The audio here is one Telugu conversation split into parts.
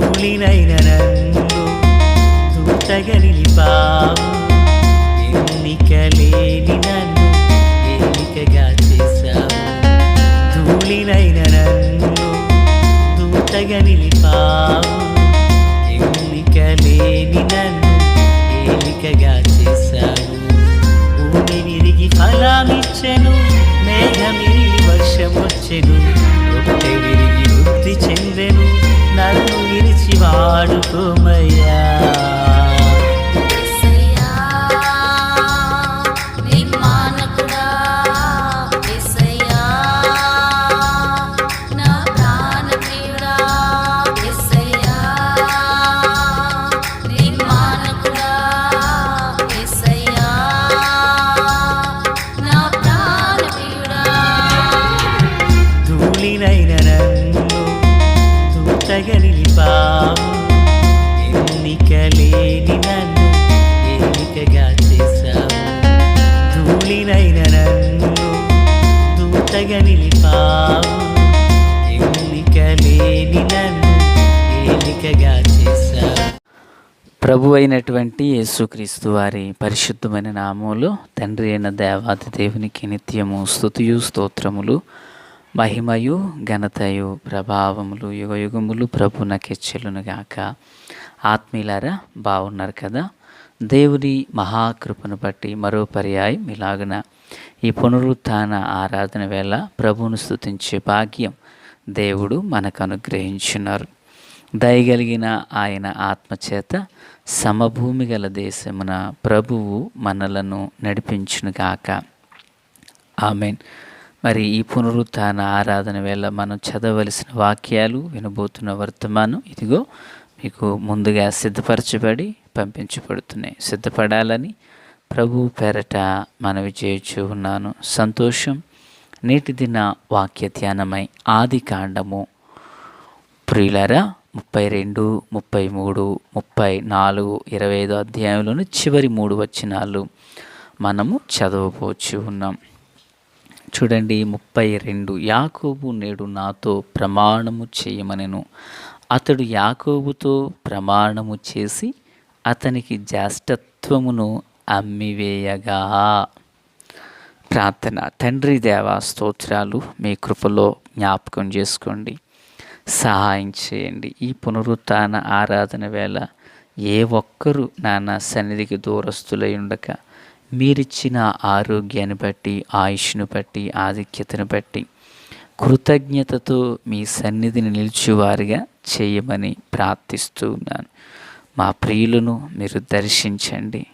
ధూళినైన నన్ను దూతగా నిలిపావు ఎన్నిక లేని నన్ను ఎన్నికగా చేశావు. ధూళినైన నన్ను దూతగా నిలిపావు ఎన్నిక లేని నన్ను ఏలికగా చేశావు. భూమి విరిగి ఫలామిచ్చెను మేఘమిరిగి వర్షం వచ్చెను. பாடுமயா ప్రభు అయినటువంటి యేసుక్రీస్తు వారి పరిశుద్ధమైన నామములు తండ్రి అయిన దేవాది దేవునికి నిత్యము స్థుతియు స్తోత్రములు మహిమయు ఘనతయు ప్రభావములు యుగయుగములు ప్రభు నకెచ్చెలును గాక. ఆత్మీయులారా బాగున్నారు కదా? దేవుని మహాకృపను బట్టి మరో పర్యాయం ఇలాగున ఈ పునరుత్థాన ఆరాధన వేళ ప్రభువును స్తుతించే భాగ్యం దేవుడు మనకు అనుగ్రహించున్నారు. దయగలిగిన ఆయన ఆత్మచేత సమభూమి గల దేశమున ప్రభువు మనలను నడిపించునుగాక ఆమెన్. మరి ఈ పునరుత్న ఆరాధన వేళ మనం చదవలసిన వాక్యాలు వినబోతున్న వర్తమానం ఇదిగో మీకు ముందుగా సిద్ధపరచబడి పంపించబడుతున్నాయి. సిద్ధపడాలని ప్రభు పేరట మనవి చేయొచ్చు ఉన్నాను. సంతోషం నేటి దిన వాక్య ధ్యానమై ఆది కాండము. ప్రియులరా ముప్పై రెండు ముప్పై మూడు ముప్పై నాలుగు ఇరవై ఐదు అధ్యాయంలోని చివరి మూడు వచనాలు మనము చదవబోచు ఉన్నాం. చూడండి ముప్పై రెండు యాకోబు నేడు నాతో ప్రమాణము చేయమనెను. అతడు యాకోబుతో ప్రమాణము చేసి అతనికి జ్యేష్ఠత్వమును అమ్మివేయగా. ప్రార్థన. తండ్రి దేవా స్తోత్రాలు మీ కృపలో జ్ఞాపకం చేసుకోండి. సహాయం చేయండి. ఈ పునరుత్థాన ఆరాధన వేళ ఏ ఒక్కరు నాన్న సన్నిధికి దూరస్తులై ఉండక మీరిచ్చిన ఆరోగ్యాన్ని బట్టి ఆయుష్ను బట్టి ఆధిక్యతను బట్టి కృతజ్ఞతతో మీ సన్నిధిని నిలిచివారిగా చేయమని ప్రార్థిస్తూ ఉన్నాను. మా ప్రియులను మీరు దర్శించండి.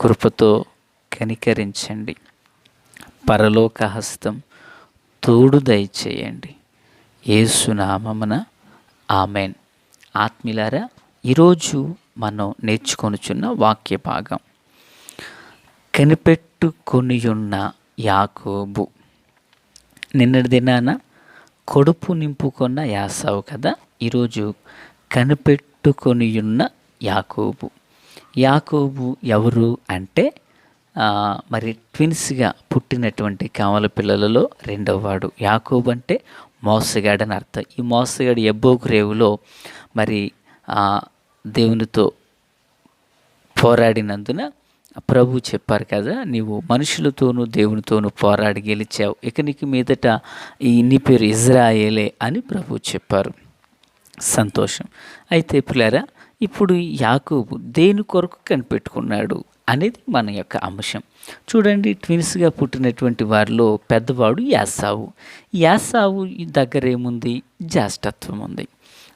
కృపతో కనికరించండి. పరలోక హస్తం తోడు దయచేయండి ఏసునామమున ఆమెన్. ఆత్మీలారా ఈరోజు మనం నేర్చుకొనుచున్న వాక్య భాగం కనిపెట్టుకొనియున్న యాకోబు. నిన్నటి దినాన కొడుపు నింపుకొన్న యాసావు కదా ఈరోజు కనిపెట్టుకొనియున్న యాకోబు. యాకోబు ఎవరు అంటే మరి ట్విన్స్గా పుట్టినటువంటి కామల పిల్లలలో రెండవ వాడు యాకోబు అంటే మోసగాడని అర్థం. ఈ మోసగాడు ఎబ్బోకు రేవులో మరి దేవునితో పోరాడినందున ప్రభు చెప్పారు కదా నీవు మనుషులతోనూ దేవునితోనూ పోరాడి గెలిచావు. ఇక నీకు మీదట ఈ నీ పేరు ఇజ్రాయేలే అని ప్రభు చెప్పారు. సంతోషం. అయితే పిల్లరా ఇప్పుడు యాకోబు దేని కొరకు కనిపెట్టుకున్నాడు అనేది మన యొక్క అంశం. చూడండి ట్విన్స్గా పుట్టినటువంటి వారిలో పెద్దవాడు యాసావు. యాసావు దగ్గర ఏముంది? జాష్టత్వం ఉంది.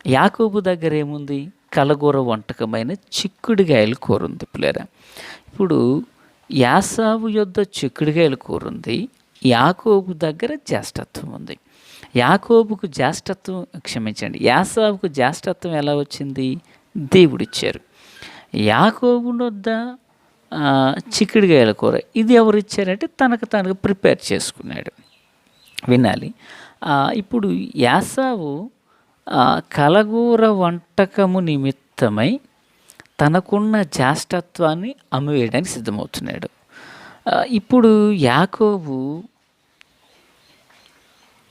యాకోబు దగ్గర ఏముంది? కలగూర వంటకమైన చిక్కుడుగాయల కూర ఉంది పిల్లరా. ఇప్పుడు యాసావు యొద్ద చిక్కుడుగాయల కూర ఉంది యాకోబు దగ్గర జ్యేష్ఠత్వం ఉంది. యాకోబుకు జ్యేష్ఠత్వం క్షమించండి యాసావుకు జ్యేష్ఠత్వం ఎలా వచ్చింది? దేవుడిచ్చారు. యాకోబు వద్ద చిక్కుడుగాయల కూర ఇది ఎవరు ఇచ్చారంటే తనకు తనకు ప్రిపేర్ చేసుకున్నాడు. వినాలి. ఇప్పుడు యాసావు కలగూర వంటకము నిమిత్తమై తనకున్న జాష్టత్వాన్ని అమ్మివేయడానికి సిద్ధమవుతున్నాడు. ఇప్పుడు యాకోబు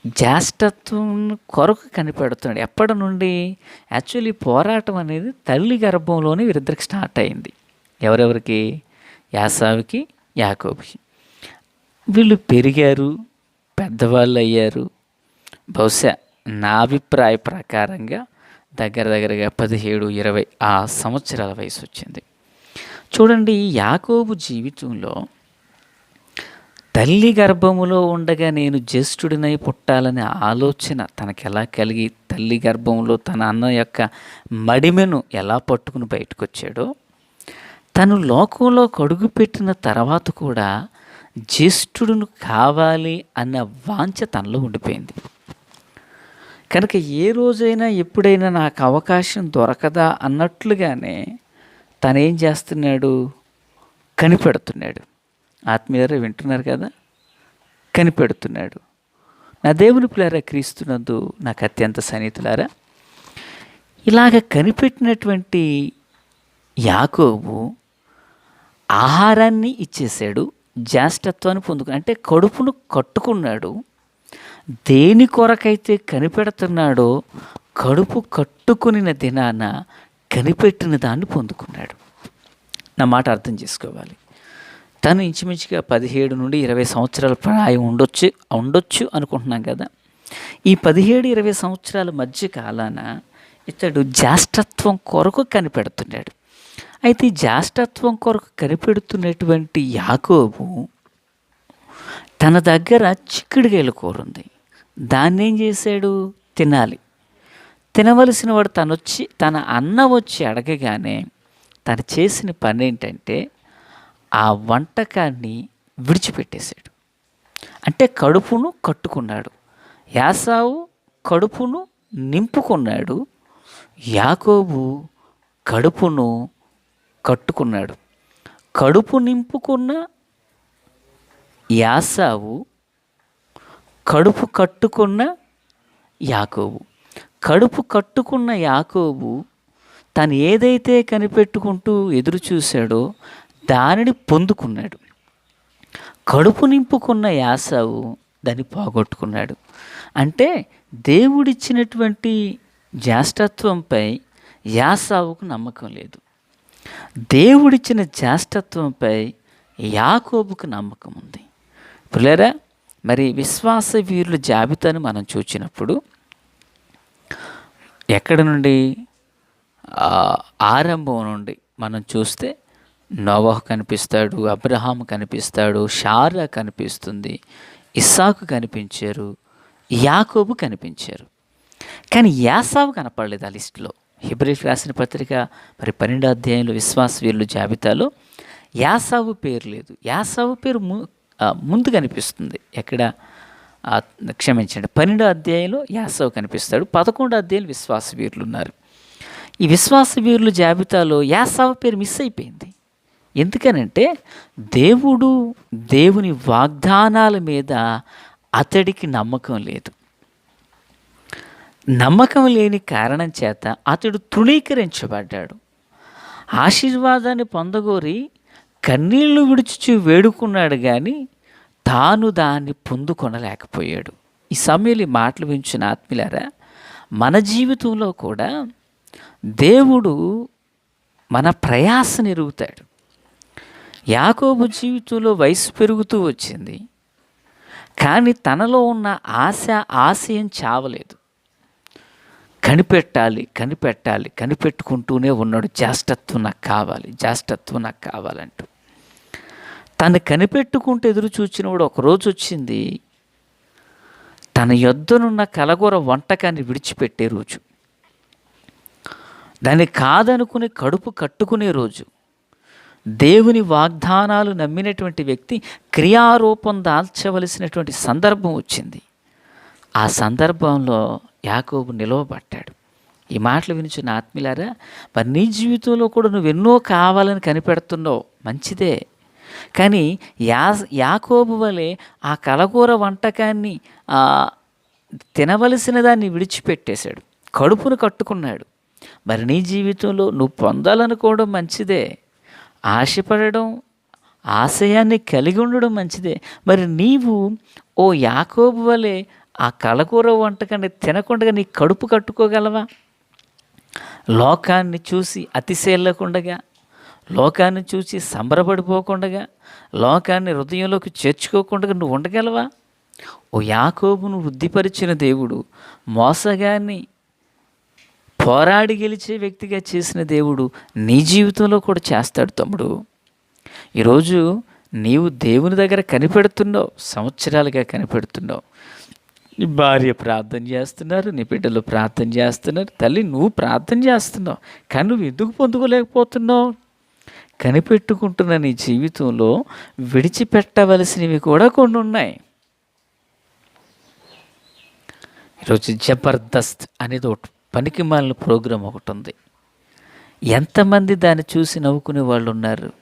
జ్యేష్ఠత్వం కొరకు కనిపెడుతున్నాడు. ఎప్పటి నుండి? యాక్చువల్లీ పోరాటం అనేది తల్లి గర్భంలోనే వీరిద్దరికి స్టార్ట్ అయింది. ఎవరెవరికి? యాసావుకి యాకోబుకి. వీళ్ళు పెరిగారు పెద్దవాళ్ళు అయ్యారు. బహుశా నా అభిప్రాయ ప్రకారంగా దగ్గర దగ్గరగా పదిహేడు ఇరవై ఆ సంవత్సరాల వయసు వచ్చింది. చూడండి యాకోబు జీవితంలో తల్లి గర్భములో ఉండగా నేను జ్యేష్ఠుడినై పుట్టాలనే ఆలోచన తనకెలా కలిగి తల్లి గర్భంలో తన అన్న యొక్క మడిమెను ఎలా పట్టుకుని బయటకు వచ్చాడో తను లోకంలో కడుగు పెట్టిన తర్వాత కూడా జ్యేష్ఠుడును కావాలి అన్న వాంఛ తనలో ఉండిపోయింది. కనుక ఏ రోజైనా ఎప్పుడైనా నాకు అవకాశం దొరకదా అన్నట్లుగానే తనేం చేస్తున్నాడు? కనిపెడుతున్నాడు. ఆత్మీయరే వింటున్నారు కదా? కనిపెడుతున్నాడు. నా దేవుని పిల్లారా క్రీస్తునందు నాకు అత్యంత సన్నిహితులారా ఇలాగ కనిపెట్టినటువంటి యాకోబు ఆహారాన్ని ఇచ్చేసాడు జ్యేష్ఠత్వాన్ని పొందుకు అంటే కడుపును కట్టుకున్నాడు దేని కొరకైతే కనిపెడుతున్నాడో కడుపు కట్టుకునిన దినాన కనిపెట్టిన దాన్ని పొందుకున్నాడు. నా మాట అర్థం చేసుకోవాలి. తను ఇంచుమించుగా పదిహేడు నుండి ఇరవై సంవత్సరాల ప్రాయం ఉండొచ్చు ఉండొచ్చు అనుకుంటున్నాం కదా. ఈ పదిహేడు ఇరవై సంవత్సరాల మధ్య కాలాన ఇతడు జ్యేష్ఠత్వం కొరకు కనిపెడుతున్నాడు. అయితే జాష్టత్వం జ్యేష్ఠత్వం కొరకు కనిపెడుతున్నటువంటి యాకోబు తన దగ్గర చిక్కుడుకాయలు కూర దాన్ని ఏం చేశాడు? తినాలి. తినవలసిన వాడు తనొచ్చి వచ్చి తన అన్న వచ్చి అడగగానే తను చేసిన పని ఏంటంటే ఆ వంటకాన్ని విడిచిపెట్టేశాడు. అంటే కడుపును కట్టుకున్నాడు. యాసావు కడుపును నింపుకున్నాడు. యాకోబు కడుపును కట్టుకున్నాడు. కడుపు నింపుకున్న యాసావు కడుపు కట్టుకున్న యాకోబు. కడుపు కట్టుకున్న యాకోబు తను ఏదైతే కనిపెట్టుకుంటూ ఎదురు చూశాడో దానిని పొందుకున్నాడు. కడుపు నింపుకున్న యాసావు దాన్ని పోగొట్టుకున్నాడు. అంటే దేవుడిచ్చినటువంటి జ్యేష్ఠత్వంపై యాసావుకు నమ్మకం లేదు. దేవుడిచ్చిన జ్యేష్ఠత్వంపై యాకోబుకు నమ్మకం ఉంది. పులేరా మరి విశ్వాస వీరుల జాబితాను మనం చూచినప్పుడు ఎక్కడ నుండి? ఆరంభం నుండి మనం చూస్తే నోవహ్ కనిపిస్తాడు అబ్రహాం కనిపిస్తాడు షారా కనిపిస్తుంది ఇస్సాకు కనిపించారు యాకోబు కనిపించారు. కానీ యాసావు కనపడలేదు ఆ లిస్టులో. హిబ్రిల్ రాసిన పత్రిక మరి పన్నెండో అధ్యాయంలో విశ్వాస వీరులు జాబితాలో యాసావు పేరు లేదు. యాసావు పేరు ము ముందు కనిపిస్తుంది. ఎక్కడ? క్షమించండి. పన్నెండో అధ్యాయంలో యాసవ్ కనిపిస్తాడు పదకొండో అధ్యాయులు విశ్వాస వీరులు ఉన్నారు. ఈ విశ్వాస వీరులు జాబితాలో యాసవ పేరు మిస్ అయిపోయింది. ఎందుకనంటే దేవుడు దేవుని వాగ్దానాల మీద అతడికి నమ్మకం లేదు. నమ్మకం లేని కారణం చేత అతడు తృణీకరించబడ్డాడు. ఆశీర్వాదాన్ని పొందగోరి కన్నీళ్ళు విడుచుచు వేడుకున్నాడు కానీ తాను దాన్ని పొందుకొనలేకపోయాడు. ఈ సమయంలో ఈ మాటలు వించిన ఆత్మీయులారా మన జీవితంలో కూడా దేవుడు మన ప్రయాసను ఎరుగుతాడు యాకోబు జీవితంలో వయసు పెరుగుతూ వచ్చింది. కానీ తనలో ఉన్న ఆశ ఆశయం చావలేదు. కనిపెట్టాలి కనిపెట్టాలి కనిపెట్టుకుంటూనే ఉన్నాడు. జ్యేష్ఠత్వం నాకు కావాలి జ్యేష్ఠత్వం నాకు కావాలంటూ. తను కనిపెట్టుకుంటూ ఎదురు చూచినవాడు ఒక రోజు వచ్చింది. తన యొద్దనున్న కలగూర వంటకాన్ని విడిచిపెట్టే రోజు. దాన్ని కాదనుకుని కడుపు కట్టుకునే రోజు. దేవుని వాగ్దానాలు నమ్మినటువంటి వ్యక్తి క్రియారూపం దాల్చవలసినటువంటి సందర్భం వచ్చింది. ఆ సందర్భంలో యాకోబు నిలవబట్టాడు ఈ మాటలు వినిచిన ఆత్మీయులారా మరి నీ జీవితంలో కూడా నువ్వు ఎన్నో కావాలని కనిపెడుతున్నావు. మంచిదే. కానీ యా యాకోబు వలె ఆ కలగూర వంటకాన్ని తినవలసిన దాన్ని విడిచిపెట్టేశాడు. కడుపును కట్టుకున్నాడు. మరి నీ జీవితంలో నువ్వు పొందాలనుకోవడం మంచిదే. ఆశపడడం ఆశయాన్ని కలిగి ఉండడం మంచిదే. మరి నీవు ఓ యాకోబు వలె ఆ కలకూర వంటకాన్ని తినకుండా నీ కడుపు కట్టుకోగలవా? లోకాన్ని చూసి అతిశయల్లకుండగా లోకాన్ని చూసి సంబరపడిపోకుండగా లోకాన్ని హృదయంలోకి చేర్చుకోకుండా నువ్వు ఉండగలవా? ఓ యాకోబును వృద్ధిపరిచిన దేవుడు మోసగాన్ని పోరాడి గెలిచే వ్యక్తిగా చేసిన దేవుడు నీ జీవితంలో కూడా చేస్తాడు తమ్ముడు. ఈరోజు నీవు దేవుని దగ్గర కనిపెడుతున్నావు సంవత్సరాలుగా కనిపెడుతున్నావు. నీ భార్య ప్రార్థన చేస్తున్నారు నీ బిడ్డలు ప్రార్థన చేస్తున్నారు తల్లి నువ్వు ప్రార్థన చేస్తున్నావు కానీ నువ్వు ఎందుకు పొందుకోలేకపోతున్నావు? కనిపెట్టుకుంటున్న నీ జీవితంలో విడిచిపెట్టవలసినవి కూడా కొన్ని ఉన్నాయి. ఈరోజు జబర్దస్త్ అనేది ఒకటి. పనికిమాలిన ప్రోగ్రాం ఒకటి ఉంది ఎంతమంది దాన్ని చూసి నవ్వుకునే వాళ్ళు ఉన్నారు?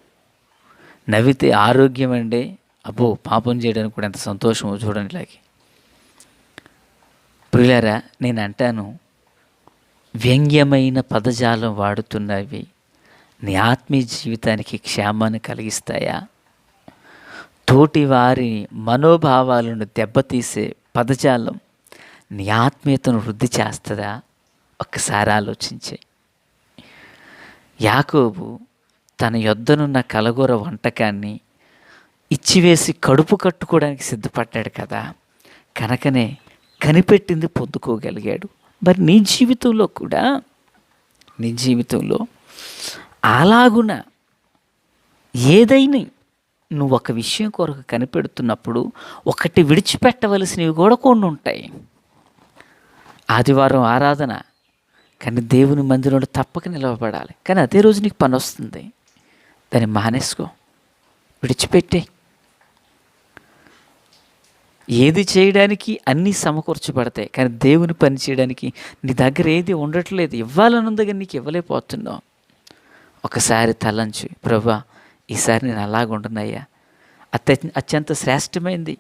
నవ్వితే ఆరోగ్యం అండి అబ్బో పాపం చేయడానికి కూడా ఎంత సంతోషమో చూడండి ఇలాగే. ప్రియులారా నేను అంటాను వ్యంగ్యమైన పదజాలం వాడుతున్నవి నీ ఆత్మీయ జీవితానికి క్షేమాన్ని కలిగిస్తాయా? తోటి వారి మనోభావాలను దెబ్బతీసే పదజాలం నీ ఆత్మీయతను వృద్ధి చేస్తుందా? ఒక్కసారి ఆలోచించే. యాకోబు తన యొద్దనున్న కలగూర వంటకాన్ని ఇచ్చివేసి కడుపు కట్టుకోవడానికి సిద్ధపడ్డాడు కదా. కనుకనే కనిపెట్టింది పొందుకోగలిగాడు. మరి నీ జీవితంలో కూడా నీ జీవితంలో అలాగున ఏదైనా నువ్వు ఒక విషయం కొరకు కనిపెడుతున్నప్పుడు ఒకటి విడిచిపెట్టవలసినవి కూడా కొన్ని ఉంటాయి. ఆదివారం ఆరాధన కానీ దేవుని మందిరంలో తప్పక నిలవబడాలి. కానీ అదే రోజు నీకు పని వస్తుంది. దాన్ని మానేసుకో. విడిచిపెట్టే. ఏది చేయడానికి అన్నీ సమకూర్చబడతాయి. కానీ దేవుని పని చేయడానికి నీ దగ్గర ఏది ఉండట్లేదు. ఇవ్వాలనుందిగా నీకు ఇవ్వలేకపోతున్నావు. ఒకసారి తలంచు. ప్రభా ఈసారి నేను అలాగ అత్య అత్యంత శ్రేష్టమైనది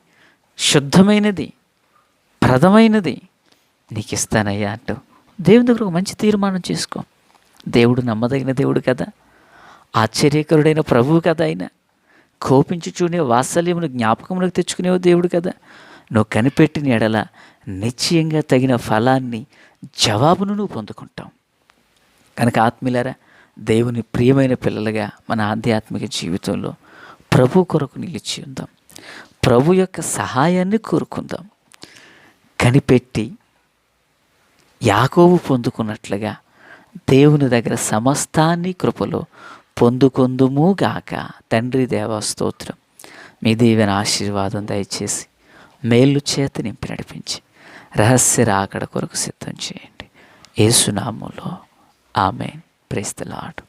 శుద్ధమైనది. ప్రథమైనది. నీకు ఇస్తానయ్యా అంటూ దేవుని దగ్గర ఒక మంచి తీర్మానం చేసుకో. దేవుడు నమ్మదగిన దేవుడు కదా. ఆశ్చర్యకరుడైన ప్రభువు కదా ఆయన. కోపించుచూనే వాత్సల్యమును జ్ఞాపకములకు తెచ్చుకునేవో దేవుడు కదా. నువ్వు కనిపెట్టిన ఎడల నిశ్చయంగా తగిన ఫలాన్ని జవాబును నువ్వు పొందుకుంటావు. కనుక ఆత్మీయులారా దేవుని ప్రియమైన పిల్లలుగా మన ఆధ్యాత్మిక జీవితంలో ప్రభు కొరకు నిలిచి ఉందాం. ప్రభు యొక్క సహాయాన్ని కోరుకుందాం. కనిపెట్టి యాకోబు పొందుకున్నట్లుగా దేవుని దగ్గర సమస్తాన్ని కృపలో పొందుకొందుము గాక. తండ్రి దేవస్తోత్రం మీ దీవెన ఆశీర్వాదం దయచేసి మేలు చేత నింపి నడిపించి రహస్య రాకడ కొరకు సిద్ధం చేయండి. ఏసునామంలో ఆమె ప్రేస్తలాడు